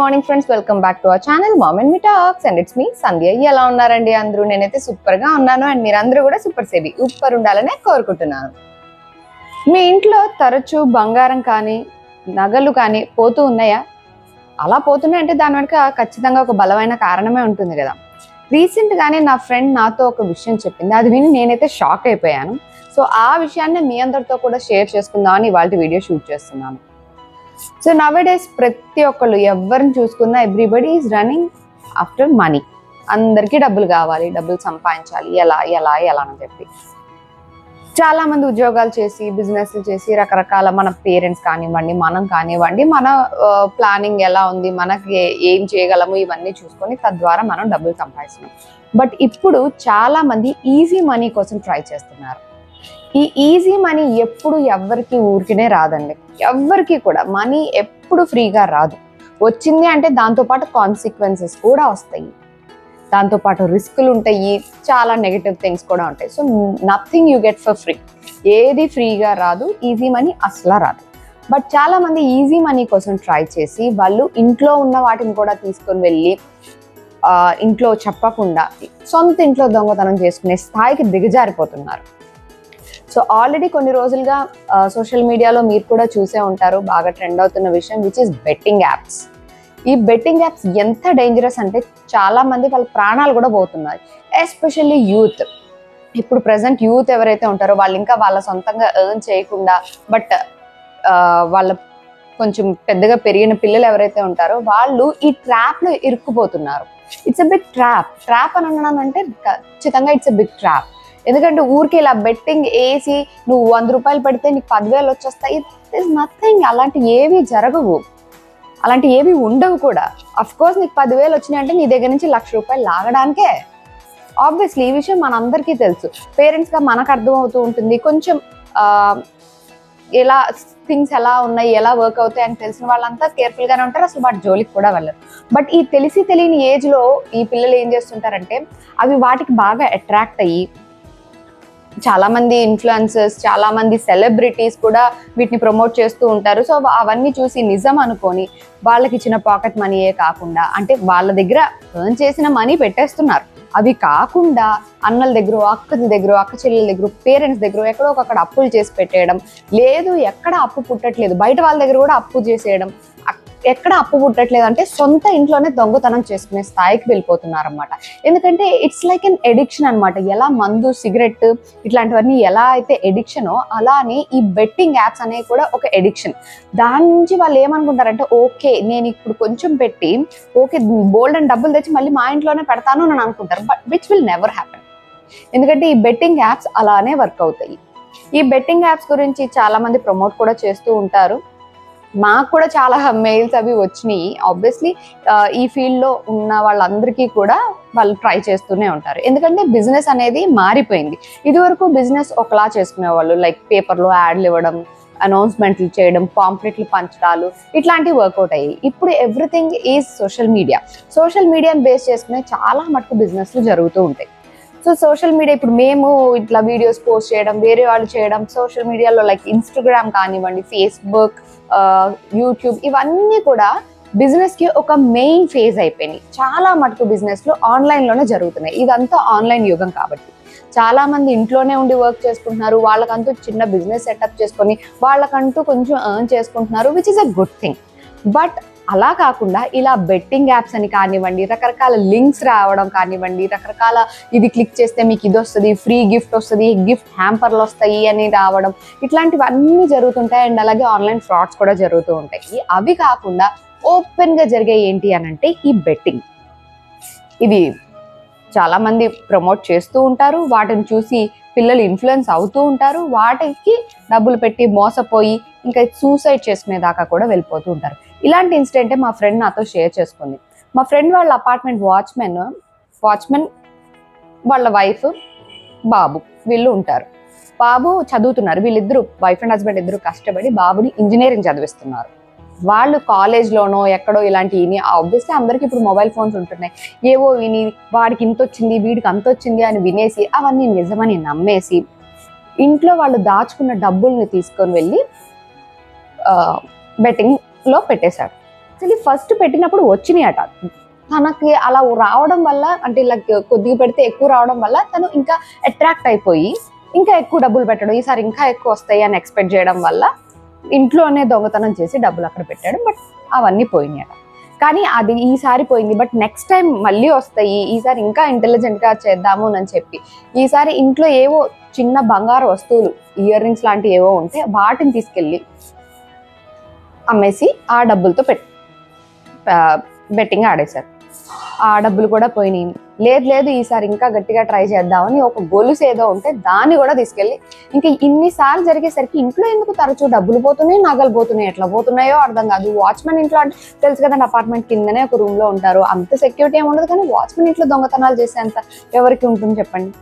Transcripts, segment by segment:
Morning friends welcome back to our channel mom and me talks and it's me Sandhya ఎలా ఉన్నారండి అందరూ? నేనైతే సూపర్గా ఉన్నాను. అండ్ మీరందరూ కూడా సూపర్ సేవి. సూపర్ ఉండాలనే కోరుకుంటున్నాను. మీ ఇంట్లో తరచూ బంగారం కానీ నగలు కానీ పోతూ ఉన్నాయా? అలా పోతున్నాయి అంటే దాని వెనక ఖచ్చితంగా ఒక బలమైన కారణమే ఉంటుంది కదా. రీసెంట్ గానే నా ఫ్రెండ్ నాతో ఒక విషయం చెప్పింది. అది విని నేనైతే షాక్ అయిపోయాను. సో ఆ విషయాన్ని మీ అందరితో కూడా షేర్ చేసుకుందామని ఇవాళ వీడియో షూట్ చేస్తున్నాను. సో నవడేస్ ప్రతి ఒక్కళ్ళు ఎవరిని చూసుకున్నా everybody is running after money అందరికీ డబ్బులు కావాలి డబ్బులు సంపాదించాలి ఎలా ఎలా ఎలా అని చెప్పి. చాలా మంది ఉద్యోగాలు చేసి బిజినెస్ చేసి రకరకాల మన పేరెంట్స్ కానివ్వండి మనం కానివ్వండి మన ప్లానింగ్ ఎలా ఉంది మనకి ఏం చేయగలము ఇవన్నీ చూసుకొని తద్వారా మనం డబ్బులు సంపాదిస్తున్నాం. బట్ ఇప్పుడు చాలా మంది ఈజీ మనీ కోసం ట్రై చేస్తున్నారు. ఈ ఈజీ మనీ ఎప్పుడు ఎవ్వరికి ఊరికినే రాదండి. ఎవ్వరికి కూడా మనీ ఎప్పుడు ఫ్రీగా రాదు. వచ్చింది అంటే దాంతోపాటు కాన్సిక్వెన్సెస్ కూడా వస్తాయి. దాంతోపాటు రిస్కులు ఉంటాయి. చాలా నెగటివ్ థింగ్స్ కూడా ఉంటాయి. So nothing you get for free ఏది ఫ్రీగా రాదు ఈజీ మనీ అసలు రాదు. బట్ చాలామంది ఈజీ మనీ కోసం ట్రై చేసి వాళ్ళు ఇంట్లో ఉన్న వాటిని కూడా తీసుకొని వెళ్ళి ఇంట్లో చెప్పకుండా సొంత ఇంట్లో దొంగతనం చేసుకునే స్థాయికి దిగజారిపోతున్నారు. సో ఆల్రెడీ కొన్ని రోజులుగా సోషల్ మీడియాలో మీరు కూడా చూసే ఉంటారు బాగా ట్రెండ్ అవుతున్న విషయం విచ్ ఇస్ బెట్టింగ్ యాప్స్ ఈ బెట్టింగ్ యాప్స్ ఎంత డేంజరస్ అంటే చాలా మంది వాళ్ళ ప్రాణాలు కూడా పోతున్నారు ఎస్పెషల్లీ యూత్ ఇప్పుడు ప్రజెంట్ యూత్ ఎవరైతే ఉంటారో వాళ్ళు ఇంకా వాళ్ళ సొంతంగా ఎర్న్ చేయకుండా బట్ వాళ్ళ కొంచెం పెద్దగా పెరిగిన పిల్లలు ఎవరైతే ఉంటారో వాళ్ళు ఈ ట్రాప్లో ఇరుక్కుపోతున్నారు. It's a big trap trap అని అన్నానంటే అంటే ఖచ్చితంగా ఇట్స్ అ బిగ్ ట్రాప్ ఎందుకంటే ఊరికి ఇలా బెట్టింగ్ వేసి నువ్వు వంద రూపాయలు పెడితే నీకు పదివేలు వచ్చేస్తాయి. ఇట్ ఇస్ నథింగ్ అలాంటి ఏవి జరగవు. అలాంటి ఏవి ఉండవు కూడా. అఫ్ కోర్స్ నీకు పదివేలు వచ్చినాయి అంటే నీ దగ్గర నుంచి లక్ష రూపాయలు లాగడానికే. ఆబ్వియస్లీ ఈ విషయం మనందరికీ తెలుసు. పేరెంట్స్గా మనకు అర్థం అవుతూ ఉంటుంది. కొంచెం ఎలా థింగ్స్ ఎలా ఉన్నాయి ఎలా వర్క్ అవుతాయి అని తెలిసిన వాళ్ళంతా కేర్ఫుల్గానే ఉంటారు. అసలు వాటి జోలికి కూడా వెళ్ళరు. బట్ ఈ తెలిసి తెలియని ఏజ్లో ఈ పిల్లలు ఏం చేస్తుంటారంటే అవి వాటికి బాగా అట్రాక్ట్ అయ్యి చాలా మంది ఇన్ఫ్లుయెన్సర్స్ చాలా మంది సెలబ్రిటీస్ కూడా వీటిని ప్రమోట్ చేస్తూ ఉంటారు. సో అవన్నీ చూసి నిజం అనుకొని వాళ్ళకి ఇచ్చిన పాకెట్ మనీయే కాకుండా అంటే వాళ్ళ దగ్గర ఎర్న్ చేసిన మనీ పెట్టేస్తున్నారు. అవి కాకుండా అన్నల దగ్గర అక్కల దగ్గర అక్క చెల్లెల దగ్గర పేరెంట్స్ దగ్గర ఎక్కడో ఒకక్కడ అప్పులు చేసి పెట్టేయడం లేదు ఎక్కడ అప్పు పుట్టట్లేదు బయట వాళ్ళ దగ్గర కూడా అప్పు చేసేయడం ఎక్కడ అప్పు పుట్టట్లేదు అంటే సొంత ఇంట్లోనే దొంగతనం చేసుకునే స్థాయికి వెళ్ళిపోతున్నారు అనమాట ఎందుకంటే ఇట్స్ లైక్ అన్ ఎడిక్షన్ అన్నమాట. ఎలా మందు సిగరెట్ ఇట్లాంటివన్నీ ఎలా అయితే ఎడిక్షనో అలానే ఈ బెట్టింగ్ యాప్స్ అనేవి కూడా ఒక ఎడిక్షన్ దాని నుంచి వాళ్ళు ఏమనుకుంటారంటే ఓకే నేను ఇప్పుడు కొంచెం పెట్టి ఓకే బోల్డ్ అండ్ డబ్బులు తెచ్చి మళ్ళీ మా ఇంట్లోనే పెడతాను అని అనుకుంటారు. But which will never happen ఎందుకంటే ఈ బెట్టింగ్ యాప్స్ అలానే వర్క్ అవుతాయి. ఈ బెట్టింగ్ యాప్స్ గురించి చాలా మంది ప్రమోట్ కూడా చేస్తూ ఉంటారు. మాకు కూడా చాలా మెయిల్స్ అవి వచ్చినాయి. ఆబ్వియస్లీ ఈ ఫీల్డ్లో ఉన్న వాళ్ళందరికీ కూడా వాళ్ళు ట్రై చేస్తూనే ఉంటారు. ఎందుకంటే బిజినెస్ అనేది మారిపోయింది. ఇదివరకు బిజినెస్ ఒకలా చేసుకునేవాళ్ళు. లైక్ పేపర్లో యాడ్లు ఇవ్వడం అనౌన్స్మెంట్లు చేయడం పాంప్లెట్లు పంచడాలు ఇట్లాంటివి వర్కౌట్ అయ్యాయి. ఇప్పుడు everything is social media social మీడియాని బేస్ చేసుకునే చాలా మటుకు బిజినెస్లు జరుగుతూ ఉంటాయి. సో సోషల్ మీడియా ఇప్పుడు మేము ఇట్లా వీడియోస్ పోస్ట్ చేయడం వేరే వాళ్ళు చేయడం సోషల్ మీడియాలో లైక్ ఇన్స్టాగ్రామ్ కానివ్వండి ఫేస్బుక్ యూట్యూబ్ ఇవన్నీ కూడా బిజినెస్కి ఒక మెయిన్ ఫేజ్ అయిపోయినాయి. చాలా మటుకు బిజినెస్లో ఆన్లైన్లోనే జరుగుతున్నాయి. ఇదంతా ఆన్లైన్ యుగం కాబట్టి. చాలా మంది ఇంట్లోనే ఉండి వర్క్ చేసుకుంటున్నారు. వాళ్ళకంటూ చిన్న బిజినెస్ సెటప్ చేసుకొని వాళ్ళకంటూ కొంచెం ఎర్న్ చేసుకుంటున్నారు which is a good thing but అలా కాకుండా ఇలా బెట్టింగ్ యాప్స్ అని కానివ్వండి రకరకాల లింక్స్ రావడం కానివ్వండి రకరకాల ఇది క్లిక్ చేస్తే మీకు ఇది వస్తుంది ఫ్రీ గిఫ్ట్ వస్తుంది గిఫ్ట్ హ్యాంపర్లు వస్తాయి అని రావడం ఇట్లాంటివన్నీ జరుగుతుంటాయి అండ్ అలాగే ఆన్లైన్ ఫ్రాడ్స్ కూడా జరుగుతూ ఉంటాయి. అవి కాకుండా ఓపెన్గా జరిగే ఏంటి అని అంటే ఈ బెట్టింగ్. ఇది చాలామంది ప్రమోట్ చేస్తూ ఉంటారు వాటిని చూసి పిల్లలు ఇన్ఫ్లుయెన్స్ అవుతూ ఉంటారు వాటికి డబ్బులు పెట్టి మోసపోయి ఇంకా సూసైడ్ చేసుకునేదాకా కూడా వెళ్ళిపోతూ ఉంటారు. ఇలాంటి ఇన్సిడెంటే మా ఫ్రెండ్ నాతో షేర్ చేసుకుంది. మా ఫ్రెండ్ వాళ్ళ అపార్ట్మెంట్ వాచ్మెన్ వాచ్మెన్ వాళ్ళ వైఫ్ బాబు వీళ్ళు ఉంటారు. బాబు చదువుతున్నారు. వీళ్ళిద్దరు వైఫ్ అండ్ హస్బెండ్ ఇద్దరు కష్టపడి బాబుని ఇంజనీరింగ్ చదివిస్తున్నారు. వాళ్ళు కాలేజ్లోనో ఎక్కడో ఇలాంటి విని ఆబ్వియస్లీ అందరికీ ఇప్పుడు మొబైల్ ఫోన్స్ ఉంటున్నాయి. ఏవో విని వాడికి ఇంత వచ్చింది వీడికి అంత వచ్చింది అని వినేసి అవన్నీ నిజమని నమ్మేసి ఇంట్లో వాళ్ళు దాచుకున్న డబ్బుల్ని తీసుకొని వెళ్ళి బెట్టింగ్ లో పెట్టేశాడు. యాక్చువల్లీ ఫస్ట్ పెట్టినప్పుడు వచ్చినాయి అట తనకి అలా రావడం వల్ల అంటే ఇలా కొద్దిగా పెడితే ఎక్కువ రావడం వల్ల తను ఇంకా అట్రాక్ట్ అయిపోయి ఇంకా ఎక్కువ డబ్బులు పెట్టడం ఈసారి ఇంకా ఎక్కువ వస్తాయి అని ఎక్స్పెక్ట్ చేయడం వల్ల ఇంట్లోనే దొంగతనం చేసి డబ్బులు అక్కడ పెట్టాడు బట్ అవన్నీ పోయినాయి అట కానీ అది ఈసారి పోయింది బట్ నెక్స్ట్ టైం మళ్ళీ వస్తాయి ఈసారి ఇంకా ఇంటెలిజెంట్గా చేద్దాము అని చెప్పి ఈసారి ఇంట్లో ఏవో చిన్న బంగారు వస్తువులు ఇయర్ రింగ్స్ లాంటివి ఏవో ఉంటే వాటిని తీసుకెళ్ళి అమ్మేసి ఆ డబ్బులతో పెట్ బెట్టింగ్ ఆడేశారు. ఆ డబ్బులు కూడా పోయినాయి. లేదు లేదు ఈసారి ఇంకా గట్టిగా ట్రై చేద్దామని ఒక గొలుసు ఏదో ఉంటే దాన్ని కూడా తీసుకెళ్ళి ఇంకా ఇన్నిసార్లు జరిగేసరికి ఇంట్లో ఎందుకు తరచూ డబ్బులు పోతున్నాయి నగలు పోతున్నాయి ఎట్లా పోతున్నాయో అర్థం కాదు. వాచ్మెన్ ఇంట్లో అంటే తెలుసు కదండి అపార్ట్మెంట్ కిందనే ఒక రూమ్లో ఉంటారు. అంత సెక్యూరిటీ ఏమి ఉండదు కానీ వాచ్మెన్ ఇంట్లో దొంగతనాలు చేసేంత ఎవరికి ఉంటుంది చెప్పండి?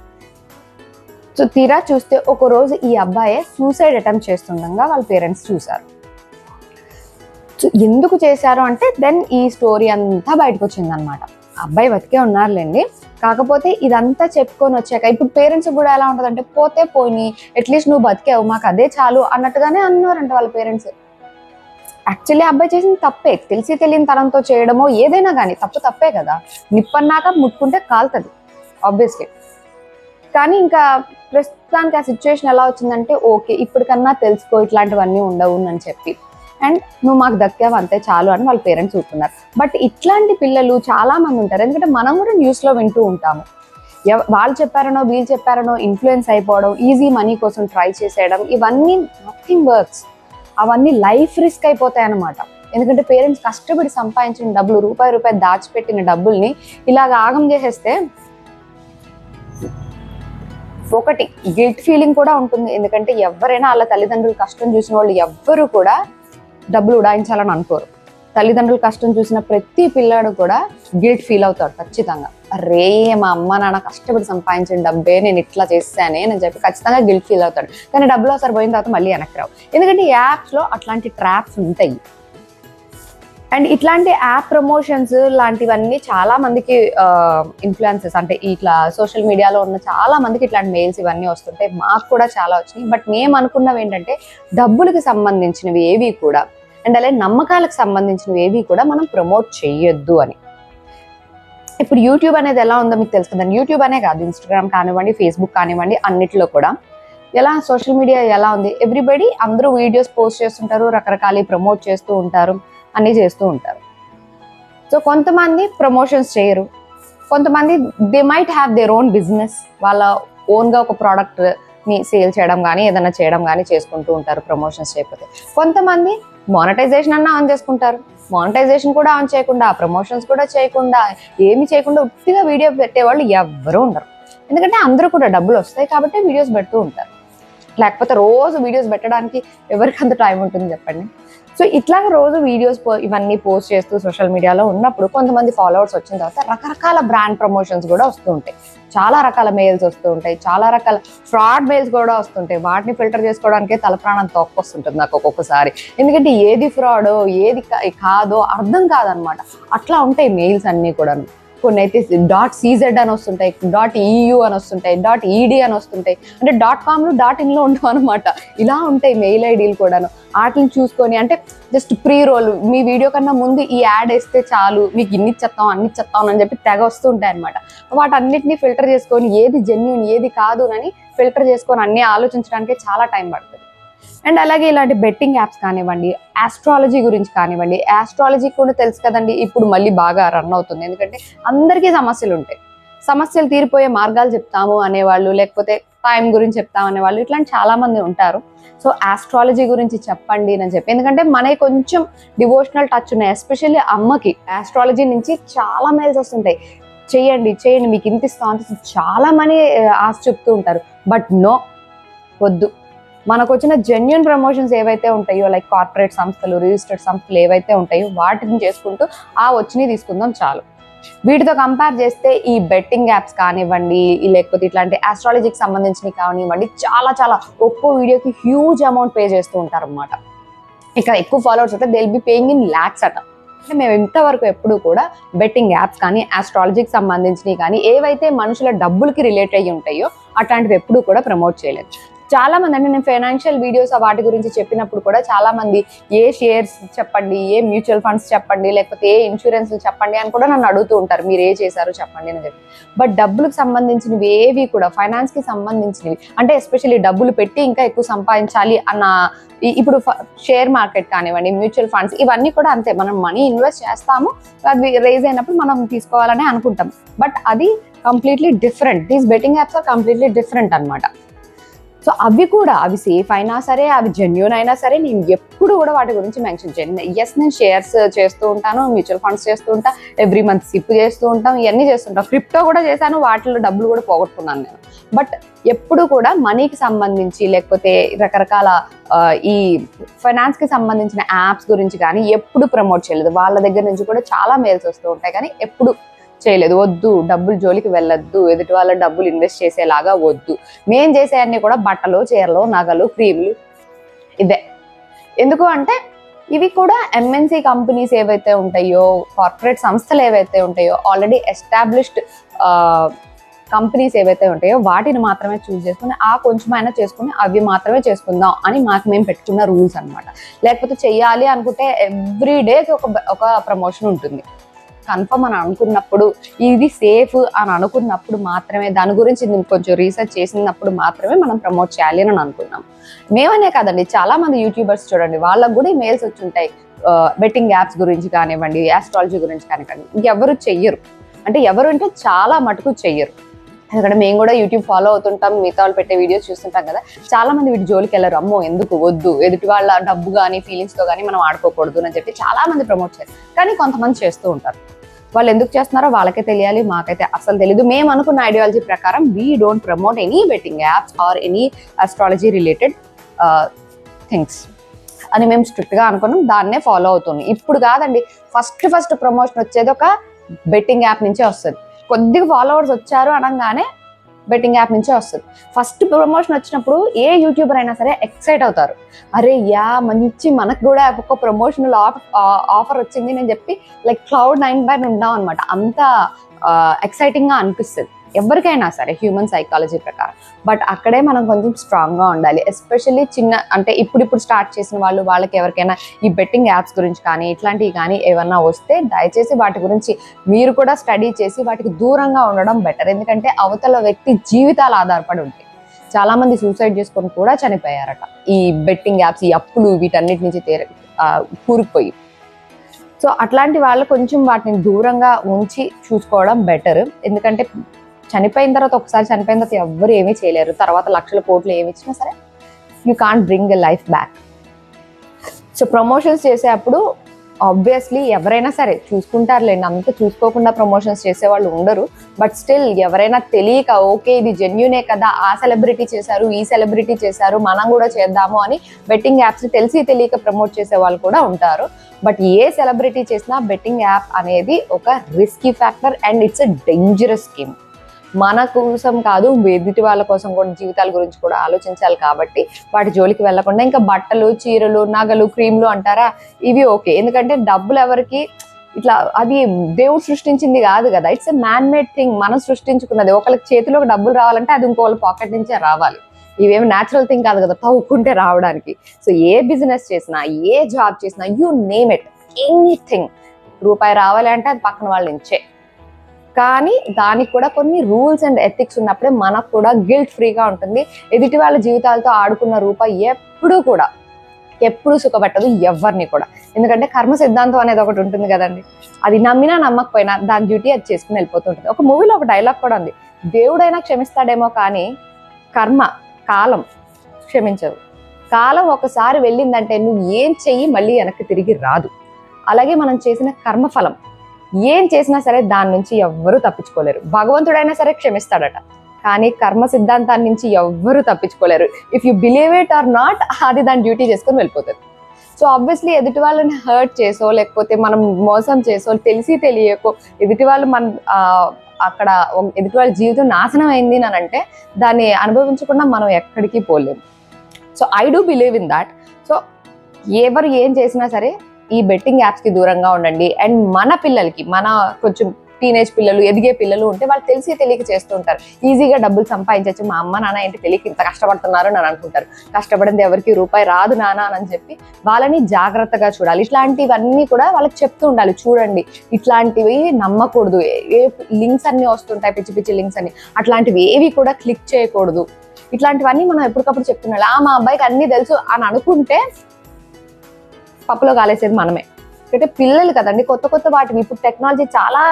సో తీరా చూస్తే ఒక రోజు ఈ అబ్బాయే సూసైడ్ అటెంప్ట్ చేస్తుండగా వాళ్ళ పేరెంట్స్ చూశారు. సో ఎందుకు చేశారు అంటే దెన్ ఈ స్టోరీ అంతా బయటకు వచ్చింది అనమాట అబ్బాయి బతికే ఉన్నారులేండి. కాకపోతే ఇదంతా చెప్పుకొని వచ్చాక ఇప్పుడు పేరెంట్స్ కూడా ఎలా ఉంటుందంటే పోతే పోయి అట్లీస్ట్ నువ్వు బతికావు మాకు అదే చాలు అన్నట్టుగానే అన్నారంట వాళ్ళ పేరెంట్స్ యాక్చువల్లీ అబ్బాయి చేసింది తప్పే. తెలిసి తెలియని తరంతో చేయడమో ఏదైనా కానీ తప్పు తప్పే కదా. నిప్పన్నాక ముట్టుకుంటే కాలుతుంది ఆబ్వియస్లీ కానీ ఇంకా ప్రస్తుతానికి ఆ సిచ్యువేషన్ ఎలా వచ్చిందంటే ఓకే ఇప్పటికన్నా తెలుసుకో ఇట్లాంటివన్నీ ఉండవు అని చెప్పి. అండ్ నువ్వు మాకు దక్కావు అంతే చాలు అని వాళ్ళ పేరెంట్స్ చూస్తున్నారు బట్ ఇట్లాంటి పిల్లలు చాలా మంది ఉంటారు. ఎందుకంటే మనం కూడా న్యూస్లో వింటూ ఉంటాము. ఎవ- వాళ్ళు చెప్పారనో వీళ్ళు చెప్పారనో ఇన్ఫ్లుయెన్స్ అయిపోవడం ఈజీ మనీ కోసం ట్రై చేసేయడం ఇవన్నీ నథింగ్ వర్క్స్ అవన్నీ లైఫ్ రిస్క్ అయిపోతాయి అన్నమాట. ఎందుకంటే పేరెంట్స్ కష్టపడి సంపాదించిన డబ్బులు రూపాయి రూపాయి దాచిపెట్టిన డబ్బుల్ని ఇలాగ ఆగం చేసేస్తే ఒకటి గిల్ట్ ఫీలింగ్ కూడా ఉంటుంది. ఎందుకంటే ఎవరైనా వాళ్ళ తల్లిదండ్రులు కష్టం చూసిన వాళ్ళు ఎవ్వరు కూడా డబ్బులు ఉడాయించాలని అనుకోరు. తల్లిదండ్రులు కష్టం చూసిన ప్రతి పిల్లాడు కూడా గిల్ట్ ఫీల్ అవుతాడు ఖచ్చితంగా. అరే మా అమ్మ నాన్న కష్టపడి సంపాదించిన డబ్బే నేను ఇట్లా చేశానే అని చెప్పి ఖచ్చితంగా గిల్ట్ ఫీల్ అవుతాడు. కానీ డబ్బులు ఒకసారి పోయిన తర్వాత మళ్ళీ వెనక్కి రావు. ఎందుకంటే ఈ యాప్స్లో అట్లాంటి ట్రాప్స్ ఉంటాయి. అండ్ ఇట్లాంటి యాప్ ప్రమోషన్స్ లాంటివన్నీ చాలా మందికి ఇన్ఫ్లుయెన్సెస్ అంటే ఇట్లా సోషల్ మీడియాలో ఉన్న చాలా మందికి ఇట్లాంటి మెయిల్స్ ఇవన్నీ వస్తుంటాయి. మాకు కూడా చాలా వచ్చినాయి. బట్ మేము అనుకున్నవి ఏంటంటే డబ్బులకి సంబంధించినవి ఏవి కూడా అండ్ అలాగే నమ్మకాలకు సంబంధించినవి ఏవి కూడా మనం ప్రమోట్ చేయొద్దు అని. ఇప్పుడు యూట్యూబ్ అనేది ఎలా ఉందో మీకు తెలుసు కదండి యూట్యూబ్ అనే కాదు ఇన్స్టాగ్రామ్ కానివ్వండి ఫేస్బుక్ కానివ్వండి అన్నిటిలో కూడా. ఎలా సోషల్ మీడియా ఎలా ఉంది? ఎవ్రీబడి అందరూ వీడియోస్ పోస్ట్ చేస్తుంటారు రకరకాల ప్రమోట్ చేస్తూ ఉంటారు అన్నీ చేస్తూ ఉంటారు. సో కొంతమంది ప్రమోషన్స్ చేయరు. కొంతమంది they might have their own business వాళ్ళ ఓన్గా ఒక ప్రోడక్ట్ని సేల్ చేయడం కానీ ఏదైనా చేయడం కానీ చేసుకుంటూ ఉంటారు ప్రమోషన్స్ చేయకపోతే. కొంతమంది మానిటైజేషన్ అన్న ఆన్ చేసుకుంటారు. మానిటైజేషన్ కూడా ఆన్ చేయకుండా ప్రమోషన్స్ కూడా చేయకుండా ఏమి చేయకుండా ఉట్టిగా వీడియో పెట్టేవాళ్ళు ఎవ్వరూ ఉండరు. ఎందుకంటే అందరూ కూడా డబ్బులు వస్తాయి కాబట్టి వీడియోస్ పెడుతూ ఉంటారు. లేకపోతే రోజు వీడియోస్ పెట్టడానికి ఎవరికి అంత టైం ఉంటుంది చెప్పండి? సో ఇట్లా రోజు వీడియోస్ ఇవన్నీ పోస్ట్ చేస్తూ సోషల్ మీడియాలో ఉన్నప్పుడు కొంతమంది ఫాలోవర్స్ వచ్చిన తర్వాత రకరకాల బ్రాండ్ ప్రమోషన్స్ కూడా వస్తూ ఉంటాయి. చాలా రకాల మెయిల్స్ వస్తూ ఉంటాయి. చాలా రకాల ఫ్రాడ్ మెయిల్స్ కూడా వస్తుంటాయి. వాటిని ఫిల్టర్ చేసుకోవడానికే తలప్రాణం తొక్కొస్తుంటుంది నాకు ఒక్కొక్కసారి. ఎందుకంటే ఏది ఫ్రాడో ఏది కాదో అర్థం కాదనమాట. అట్లా ఉంటాయి మెయిల్స్ అన్నీ కూడా కొన్ని అయితే డాట్ సీజెడ్ అని వస్తుంటాయి డాట్ ఈయూ అని వస్తుంటాయి డాట్ ఈడీ అని వస్తుంటాయి. అంటే డాట్ కామ్లు డాట్ ఇన్లో ఉంటాం అనమాట ఇలా ఉంటాయి మెయిల్ ఐడీలు కూడాను. వాటిని చూసుకొని అంటే జస్ట్ ప్రీ రోల్ మీ వీడియో కన్నా ముందు ఈ యాడ్ వేస్తే చాలు మీకు ఇన్ని ఇచ్చేస్తాం అన్ని ఇచ్చేస్తాం అని చెప్పి తెగ వస్తుంటాయి అనమాట వాటన్నిటిని ఫిల్టర్ చేసుకొని ఏది జెన్యున్ ఏది కాదు అని ఫిల్టర్ చేసుకొని అన్ని ఆలోచించడానికి చాలా టైం పడుతుంది. అండ్ అలాగే ఇలాంటి బెట్టింగ్ యాప్స్ కానివ్వండి ఆస్ట్రాలజీ గురించి కానివ్వండి ఆస్ట్రాలజీ కూడా తెలుసు కదండి ఇప్పుడు మళ్ళీ బాగా రన్ అవుతుంది. ఎందుకంటే అందరికీ సమస్యలు ఉంటాయి. సమస్యలు తీరిపోయే మార్గాలు చెప్తాము అనేవాళ్ళు లేకపోతే టైం గురించి చెప్తాం అనేవాళ్ళు ఇట్లాంటి చాలామంది ఉంటారు. సో ఆస్ట్రాలజీ గురించి చెప్పండి అని చెప్పి. ఎందుకంటే మనకి కొంచెం డివోషనల్ టచ్ ఉన్నాయి ఎస్పెషల్లీ అమ్మకి. ఆస్ట్రాలజీ నుంచి చాలా మెయిల్స్ వస్తుంటాయి. చేయండి చేయండి మీకు ఇంత ఇస్తాం ఇస్తాం. చాలా మనీ ఆశ చెప్తూ ఉంటారు. బట్ నో వద్దు. మనకు వచ్చిన జెన్యున్ ప్రమోషన్స్ ఏవైతే ఉంటాయో లైక్ కార్పొరేట్ సంస్థలు రిజిస్టర్డ్ సంస్థలు ఏవైతే ఉంటాయో వాటిని చేసుకుంటూ ఆ వచ్చినవి తీసుకుందాం చాలు. వీటితో కంపేర్ చేస్తే ఈ బెట్టింగ్ యాప్స్ కానివ్వండి లేకపోతే ఇట్లాంటి ఆస్ట్రాలజీకి సంబంధించినవి కానివ్వండి చాలా చాలా ఒక్కో వీడియోకి హ్యూజ్ అమౌంట్ పే చేస్తూ ఉంటారు అనమాట ఇక్కడ ఎక్కువ ఫాలోవర్స్ అయితే they'll be paying in lakhs అట. అంటే మేము ఇంతవరకు ఎప్పుడు కూడా బెట్టింగ్ యాప్స్ కానీ ఆస్ట్రాలజీకి సంబంధించినవి కానీ ఏవైతే మనుషుల డబ్బులకి రిలేట్ అయ్యి ఉంటాయో అట్లాంటివి ఎప్పుడు కూడా ప్రమోట్ చేయలేదు చాలా మంది అంటే నేను ఫైనాన్షియల్ వీడియోస్ వాటి గురించి చెప్పినప్పుడు కూడా చాలా మంది ఏ షేర్స్ చెప్పండి ఏ మ్యూచువల్ ఫండ్స్ చెప్పండి లేకపోతే ఏ ఇన్సూరెన్స్ చెప్పండి అని కూడా నన్ను అడుగుతూ ఉంటారు మీరు ఏ చేశారో చెప్పండి అని చెప్పి. బట్ డబ్బులకు సంబంధించినవి ఏవి కూడా ఫైనాన్స్కి సంబంధించినవి అంటే ఎస్పెషల్లీ డబ్బులు పెట్టి ఇంకా ఎక్కువ సంపాదించాలి అన్న ఇప్పుడు షేర్ మార్కెట్ కానివ్వండి మ్యూచువల్ ఫండ్స్ ఇవన్నీ కూడా అంతే. మనం మనీ ఇన్వెస్ట్ చేస్తాము అది రేజ్ అయినప్పుడు మనం తీసుకోవాలని అనుకుంటాం. బట్ అది completely different these betting apps are completely different అనమాట సో అవి కూడా అవి సేఫ్ అయినా సరే అవి జెన్యున్ అయినా సరే నేను ఎప్పుడు కూడా వాటి గురించి మెన్షన్ చేయను. ఎస్ నేను షేర్స్ చేస్తూ ఉంటాను మ్యూచువల్ ఫండ్స్ చేస్తూ ఉంటా ఎవ్రీ మంత్ సిప్ చేస్తూ ఉంటాం ఇవన్నీ చేస్తుంటాం. క్రిప్టో కూడా చేశాను వాటిలో డబ్బులు కూడా పోగొట్టుకున్నాను నేను. బట్ ఎప్పుడు కూడా మనీకి సంబంధించి లేకపోతే రకరకాల ఈ ఫైనాన్స్కి సంబంధించిన యాప్స్ గురించి కానీ ఎప్పుడు ప్రమోట్ చేయలేదు. వాళ్ళ దగ్గర నుంచి కూడా చాలా మెయిల్స్ వస్తూ ఉంటాయి కానీ ఎప్పుడు చేయలేదు. వద్దు డబ్బులు జోలికి వెళ్ళొద్దు ఎదుటి వాళ్ళ డబ్బులు ఇన్వెస్ట్ చేసేలాగా వద్దు. మేం చేసే కూడా బట్టలు చీరలు నగలు క్రీములు ఇదే. ఎందుకు అంటే ఇవి కూడా ఎంఎన్సి కంపెనీస్ ఏవైతే ఉంటాయో కార్పొరేట్ సంస్థలు ఏవైతే ఉంటాయో ఆల్రెడీ ఎస్టాబ్లిష్డ్ కంపెనీస్ ఏవైతే ఉంటాయో వాటిని మాత్రమే చూస్ చేసుకుని ఆ కొంచెమైనా చేసుకుని అవి మాత్రమే చేసుకుందాం అని మాకు మేము పెట్టుకున్న రూల్స్ అనమాట లేకపోతే చెయ్యాలి అనుకుంటే ఎవ్రీ డేకి ఒక ఒక ప్రమోషన్ ఉంటుంది. కన్ఫర్మ్ అని అనుకున్నప్పుడు ఇది సేఫ్ అని అనుకున్నప్పుడు మాత్రమే దాని గురించి నేను కొంచెం రీసెర్చ్ చేసినప్పుడు మాత్రమే మనం ప్రమోట్ చేయాలి అని అనుకున్నాం. మేమనే కాదండి చాలా మంది యూట్యూబర్స్ చూడండి వాళ్ళకు కూడా మెయిల్స్ వచ్చి ఉంటాయి బెట్టింగ్ యాప్స్ గురించి కానివ్వండి యాస్ట్రాలజీ గురించి కానివ్వండి ఎవరు చెయ్యరు. అంటే ఎవరు అంటే చాలా మటుకు చెయ్యరు. ఎందుకంటే మేము కూడా యూట్యూబ్ ఫాలో అవుతుంటాం మిగతా వాళ్ళు పెట్టే వీడియోస్ చూస్తుంటాం కదా చాలా మంది వీటి జోలికి వెళ్ళరు అమ్మో ఎందుకు వద్దు ఎదుటి వాళ్ళ డబ్బు కానీ ఫీలింగ్స్తో కానీ మనం ఆడుకోకూడదు అని చెప్పి చాలా మంది ప్రమోట్ చేస్తారు. కానీ కొంతమంది చేస్తూ ఉంటారు. వాళ్ళు ఎందుకు చేస్తున్నారో వాళ్ళకే తెలియాలి మాకైతే అసలు తెలియదు మేము అనుకున్న ఐడియాలజీ ప్రకారం we don't promote any betting apps or any astrology related things అని మేము స్ట్రిక్ట్గా అనుకున్నాం. దాన్నే ఫాలో అవుతున్నాం ఇప్పుడు కాదండి ఫస్ట్ ఫస్ట్ ప్రమోషన్ వచ్చేది ఒక బెట్టింగ్ యాప్ నుంచే వస్తుంది. కొద్దిగా ఫాలోవర్స్ వచ్చారు అనగానే బెట్టింగ్ యాప్ నుంచే వస్తుంది. ఫస్ట్ ప్రమోషన్ వచ్చినప్పుడు ఏ యూట్యూబర్ అయినా సరే ఎక్సైట్ అవుతారు. అరే యా మంచి మనకు కూడా ఒక ప్రమోషనల్ ఆఫర్ వచ్చింది నేను చెప్పి లైక్ క్లౌడ్ నైన్ బై ఉన్నాం అనమాట అంత ఎక్సైటింగ్గా అనిపిస్తుంది. ఎవరికైనా సరే హ్యూమన్ సైకాలజీ ప్రకారం. బట్ అక్కడే మనం కొంచెం స్ట్రాంగ్గా ఉండాలి. ఎస్పెషల్లీ చిన్న అంటే ఇప్పుడిప్పుడు స్టార్ట్ చేసిన వాళ్ళు వాళ్ళకి ఎవరికైనా ఈ బెట్టింగ్ యాప్స్ గురించి కానీ ఇట్లాంటివి కానీ ఏమన్నా వస్తే దయచేసి వాటి గురించి మీరు కూడా స్టడీ చేసి వాటికి దూరంగా ఉండడం బెటర్ ఎందుకంటే అవతల వ్యక్తి జీవితాలు ఆధారపడి ఉంటాయి చాలా మంది సూసైడ్ చేసుకొని కూడా చనిపోయారట. ఈ బెట్టింగ్ యాప్స్ ఈ అప్పులు వీటన్నిటి నుంచి తేర కూరుకుపోయి. సో అట్లాంటి వాళ్ళు కొంచెం వాటిని దూరంగా ఉంచి చూసుకోవడం బెటర్ ఎందుకంటే చనిపోయిన తర్వాత ఒకసారి చనిపోయిన తర్వాత ఎవ్వరు ఏమీ చేయలేరు. తర్వాత లక్షల కోట్లు ఏమి ఇచ్చినా సరే you can't bring a life back so promotions చేసేటప్పుడు ఆబ్వియస్లీ ఎవరైనా సరే చూసుకుంటారులేండి అంత చూసుకోకుండా ప్రమోషన్స్ చేసే వాళ్ళు ఉండరు. బట్ స్టిల్ ఎవరైనా తెలియక ఓకే ఇది జెన్యునే కదా ఆ సెలబ్రిటీ చేశారు ఈ సెలబ్రిటీ చేశారు మనం కూడా చేద్దాము అని బెట్టింగ్ యాప్స్ తెలిసి తెలియక ప్రమోట్ చేసే వాళ్ళు కూడా ఉంటారు. బట్ ఏ సెలబ్రిటీ చేసినా బెట్టింగ్ యాప్ అనేది ఒక risky factor and it's a dangerous scheme మన కోసం కాదు ఎదుటి వాళ్ళ కోసం కూడా జీవితాల గురించి కూడా ఆలోచించాలి కాబట్టి వాటి జోలికి వెళ్ళకుండా ఇంకా బట్టలు చీరలు నగలు క్రీమ్లు అంటారా? ఇవి ఓకే. ఎందుకంటే డబ్బులు ఎవరికి ఇట్లా అది దేవుడు సృష్టించింది కాదు కదా. It's a man made thing మనం సృష్టించుకున్నది. ఒకళ్ళకి చేతిలోకి డబ్బులు రావాలంటే అది ఇంకోళ్ళ పాకెట్ నుంచే రావాలి. ఇవేమి న్యాచురల్ థింగ్ కాదు కదా తవ్వుకుంటే రావడానికి. సో ఏ బిజినెస్ చేసినా ఏ జాబ్ చేసినా యూ నేమ్ ఇట్ ఎనీథింగ్ రూపాయి రావాలి అంటే అది పక్కన వాళ్ళ నుంచే. కానీ దానికి కూడా కొన్ని రూల్స్ అండ్ ఎథిక్స్ ఉన్నప్పుడే మనకు కూడా గిల్ట్ ఫ్రీగా ఉంటుంది. ఎదుటి వాళ్ళ జీవితాలతో ఆడుకున్న రూపాయి ఎప్పుడూ కూడా ఎప్పుడు సుఖపెట్టదు ఎవరిని కూడా. ఎందుకంటే కర్మ సిద్ధాంతం అనేది ఒకటి ఉంటుంది కదండి. అది నమ్మినా నమ్మకపోయినా దాని డ్యూటీ అది చేసుకుని వెళ్ళిపోతుంటుంది. ఒక మూవీలో ఒక డైలాగ్ కూడా ఉంది. దేవుడైనా క్షమిస్తాడేమో కానీ కర్మ కాలం క్షమించదు. కాలం ఒకసారి వెళ్ళిందంటే నువ్వు ఏం చెయ్యి మళ్ళీ వెనక్కి తిరిగి రాదు. అలాగే మనం చేసిన కర్మఫలం ఏం చేసినా సరే దాని నుంచి ఎవ్వరూ తప్పించుకోలేరు. భగవంతుడైనా సరే క్షమిస్తాడట. కానీ కర్మ సిద్ధాంతాన్ని నుంచి ఎవ్వరూ తప్పించుకోలేరు. If you believe it or not అది దాని డ్యూటీ చేసుకొని వెళ్ళిపోతుంది. సో ఆబ్వియస్లీ ఎదుటి వాళ్ళని హర్ట్ చేసో లేకపోతే మనం మోసం చేసో తెలిసి తెలియకో ఎదుటి వాళ్ళు మన అక్కడ ఎదుటి వాళ్ళ జీవితం నాశనం అయింది అని అంటే దాన్ని అనుభవించకుండా మనం ఎక్కడికి పోలేము. So I do believe in that so ఎవరు ఏం చేసినా సరే ఈ బెట్టింగ్ యాప్స్కి దూరంగా ఉండండి. అండ్ మన పిల్లలకి మన కొంచెం టీనేజ్ పిల్లలు ఎదిగే పిల్లలు ఉంటే వాళ్ళు తెలిసి తెలియక చేస్తూ ఉంటారు. ఈజీగా డబ్బులు సంపాదించవచ్చు మా అమ్మ నాన్న ఏంటి తెలియక ఇంత కష్టపడుతున్నారు అని అనుకుంటారు. కష్టపడింది ఎవరికి? రూపాయి రాదు నాన్న అని చెప్పి వాళ్ళని జాగ్రత్తగా చూడాలి. ఇట్లాంటివన్నీ కూడా వాళ్ళకి చెప్తూ ఉండాలి. చూడండి ఇట్లాంటివి నమ్మకూడదు. ఏ- లింక్స్ అన్నీ వస్తుంటాయి పిచ్చి పిచ్చి లింక్స్ అన్ని. అట్లాంటివి ఏవి కూడా క్లిక్ చేయకూడదు. ఇట్లాంటివన్నీ మనం ఎప్పటికప్పుడు చెప్తున్నాం ఆ మా అబ్బాయికి అన్ని తెలుసు అని అనుకుంటే పప్పులో కాలేసేది మనమే. అంటే పిల్లలు కదండి కొత్త కొత్త వాటివి. ఇప్పుడు టెక్నాలజీ చాలా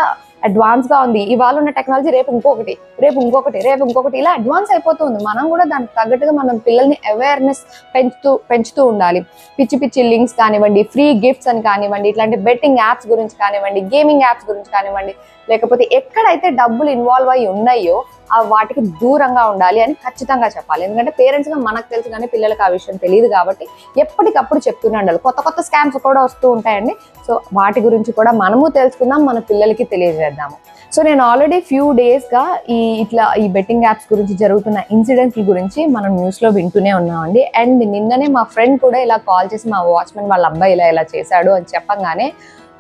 అడ్వాన్స్గా ఉంది. ఇవాళ ఉన్న టెక్నాలజీ రేపు ఇంకొకటి రేపు ఇంకొకటి రేపు ఇంకొకటి. ఇలా అడ్వాన్స్ అయిపోతుంది. మనం కూడా దానికి తగ్గట్టుగా మనం పిల్లల్ని అవేర్నెస్ పెంచుతూ పెంచుతూ ఉండాలి. పిచ్చి పిచ్చి లింక్స్ కానివ్వండి ఫ్రీ గిఫ్ట్స్ అని కానివ్వండి ఇట్లాంటి బెట్టింగ్ యాప్స్ గురించి కానివ్వండి గేమింగ్ యాప్స్ గురించి కానివ్వండి లేకపోతే ఎక్కడైతే డబ్బులు ఇన్వాల్వ్ అయ్యి ఉన్నాయో ఆ వాటికి దూరంగా ఉండాలి అని ఖచ్చితంగా చెప్పాలి. ఎందుకంటే పేరెంట్స్గా మనకు తెలుసు కానీ పిల్లలకు ఆ విషయం తెలియదు కాబట్టి ఎప్పటికప్పుడు చెప్తూనే ఉండాలి. కొత్త కొత్త స్కామ్స్ కూడా వస్తూ ఉంటాయండి. సో వాటి గురించి కూడా మనము తెలుసుకుందాం మన పిల్లలకి తెలియజేద్దాము. సో నేను ఆల్రెడీ ఫ్యూ డేస్గా ఈ ఇట్లా ఈ బెట్టింగ్ యాప్స్ గురించి జరుగుతున్న ఇన్సిడెంట్స్ గురించి మనం న్యూస్లో వింటూనే ఉన్నామండి. అండ్ నిన్ననే మా ఫ్రెండ్ కూడా ఇలా కాల్ చేసి మా వాచ్మెన్ వాళ్ళ అబ్బాయి ఇలా ఇలా చేశాడు అని చెప్పంగానే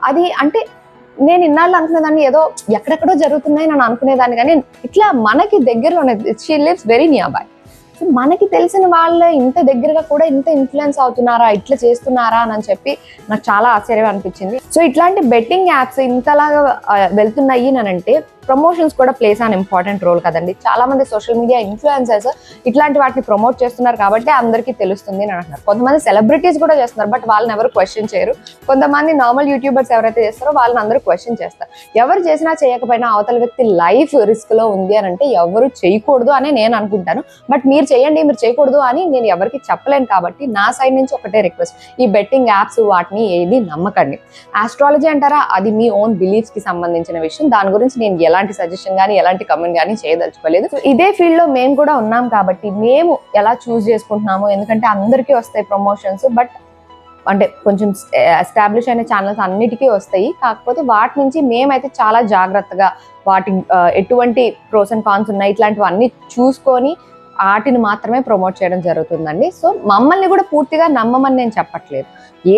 అది అంటే నేను ఇన్నాళ్ళు అనుకునేదాన్ని ఏదో ఎక్కడెక్కడో జరుగుతున్నాయి నేను అనుకునేదాన్ని కానీ ఇట్లా మనకి దగ్గరలోనే she lives very near by so మనకి తెలిసిన వాళ్ళే ఇంత దగ్గరగా కూడా ఇంత ఇన్ఫ్లుయెన్స్ అవుతున్నారా ఇట్లా చేస్తున్నారా అని చెప్పి నాకు చాలా ఆశ్చర్యం అనిపించింది. సో ఇట్లాంటి బెట్టింగ్ యాప్స్ ఇంతలాగా వెళ్తున్నాయి అని అంటే ప్రమోషన్స్ కూడా ప్లేస్ ఆన్ ఇంపార్టెంట్ రోల్ కదండి. చాలా మంది సోషల్ మీడియా ఇన్ఫ్లుయెన్సర్స్ ఇట్లాంటి వాటిని ప్రమోట్ చేస్తున్నారు కాబట్టి అందరికీ తెలుస్తుంది అని అంటున్నారు. కొంతమంది సెలబ్రిటీస్ కూడా చేస్తున్నారు బట్ వాళ్ళని ఎవరు క్వశ్చన్ చేయరు. కొంతమంది నార్మల్ యూట్యూబర్స్ ఎవరైతే చేస్తారో వాళ్ళని అందరూ క్వశ్చన్ చేస్తారు. ఎవరు చేసినా చేయకపోయినా అవతల వ్యక్తి లైఫ్ రిస్క్లో ఉంది అని అంటే ఎవరు చేయకూడదు అని నేను అనుకుంటాను. బట్ మీరు చేయండి మీరు చేయకూడదు అని నేను ఎవరికి చెప్పలేను కాబట్టి నా సైడ్ నుంచి ఒకటే రిక్వెస్ట్. ఈ బెట్టింగ్ యాప్స్ వాటిని ఏది నమ్మకండి. ఆస్ట్రాలజీ అంటారా? అది మీ ఓన్ బిలీఫ్స్కి సంబంధించిన విషయం. దాని గురించి నేను ఎలాంటి సజెషన్ కానీ ఎలాంటి కమెంట్ కానీ చేయదలుచుకోలేదు. సో ఇదే ఫీల్డ్లో మేము కూడా ఉన్నాం కాబట్టి మేము ఎలా చూస్ చేసుకుంటున్నాము ఎందుకంటే అందరికీ వస్తాయి ప్రమోషన్స్ బట్ అంటే కొంచెం ఎస్టాబ్లిష్ అయిన ఛానల్స్ అన్నిటికీ వస్తాయి. కాకపోతే వాటి నుంచి మేమైతే చాలా జాగ్రత్తగా వాటి ఎటువంటి ప్రోస్ అండ్ కాన్స్ ఉన్నాయి ఇట్లాంటివన్నీ చూసుకొని వాటిని మాత్రమే ప్రమోట్ చేయడం జరుగుతుందండి. సో మమ్మల్ని కూడా పూర్తిగా నమ్మమని నేను చెప్పట్లేదు.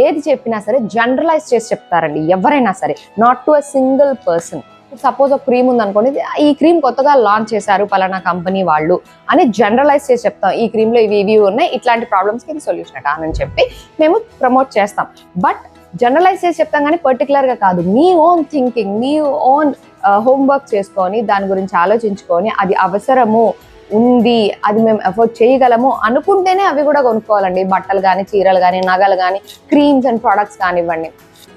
ఏది చెప్పినా సరే జనరలైజ్ చేసి చెప్తారండి. ఎవరైనా సరే not to a single person suppose ఒక క్రీమ్ ఉందనుకోండి ఈ క్రీమ్ కొత్తగా లాంచ్ చేశారు పలానా కంపెనీ వాళ్ళు అని జనరలైజ్ చేసి చెప్తాం. ఈ క్రీమ్లో ఇవి ఇవి ఉన్నాయి ఇట్లాంటి ప్రాబ్లమ్స్కి ఇది సొల్యూషన్ అట అని చెప్పి మేము ప్రమోట్ చేస్తాం. బట్ జనరలైజ్ చేసి చెప్తాం కానీ పర్టికులర్గా కాదు. మీ ఓన్ థింకింగ్ మీ ఓన్ హోంవర్క్ uh, చేసుకొని దాని గురించి ఆలోచించుకొని అది అవసరము ఉంది అది మేము ఎఫోర్డ్ చేయగలము అనుకుంటేనే అవి కూడా కొనుక్కోవాలండి. బట్టలు కానీ చీరలు కానీ నగలు కానీ క్రీమ్స్ అండ్ ప్రొడక్ట్స్ కానివ్వండి.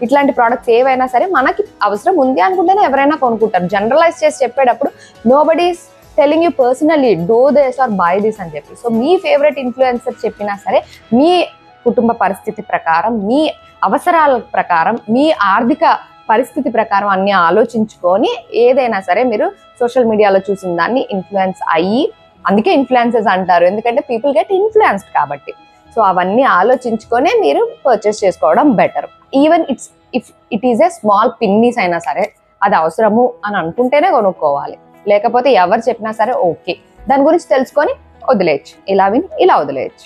ఇట్లాంటి ప్రోడక్ట్స్ ఏవైనా సరే మనకి అవసరం ఉంది అనుకుంటేనే ఎవరైనా కొనుక్కుంటారు. జనరలైజ్ చేసి చెప్పేటప్పుడు nobody's telling you personally do this or buy this అని చెప్పి. సో మీ ఫేవరెట్ ఇన్ఫ్లుయెన్సర్ చెప్పినా సరే మీ కుటుంబ పరిస్థితి ప్రకారం మీ అవసరాల ప్రకారం మీ ఆర్థిక పరిస్థితి ప్రకారం అన్ని ఆలోచించుకొని ఏదైనా సరే మీరు సోషల్ మీడియాలో చూసిన దాన్ని ఇన్ఫ్లుయెన్స్ అయ్యి అందుకే ఇన్ఫ్లుయెన్సెస్ అంటారు. ఎందుకంటే పీపుల్ గెట్ ఇన్ఫ్లుయెన్స్డ్ కాబట్టి. సో అవన్నీ ఆలోచించుకొనే మీరు పర్చేస్ చేసుకోవడం better even it's if it is a small pennies అయినా సరే అది అవసరము అని అనుకుంటేనే కొనుక్కోవాలి. లేకపోతే ఎవరు చెప్పినా సరే ఓకే. దాని గురించి తెలుసుకొని వదిలేయచ్చు. ఇలా విని ఇలా వదిలేయచ్చు.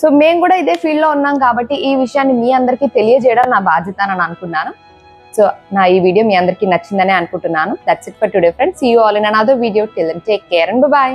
సో మేము కూడా ఇదే ఫీల్డ్లో ఉన్నాం కాబట్టి ఈ విషయాన్ని మీ అందరికీ తెలియజేయడం నా బాధ్యత అని అనుకున్నాను. సో నా ఈ వీడియో మీ అందరికీ నచ్చిందని అనుకుంటున్నాను. That's it for today friends you all in another video till take care and bye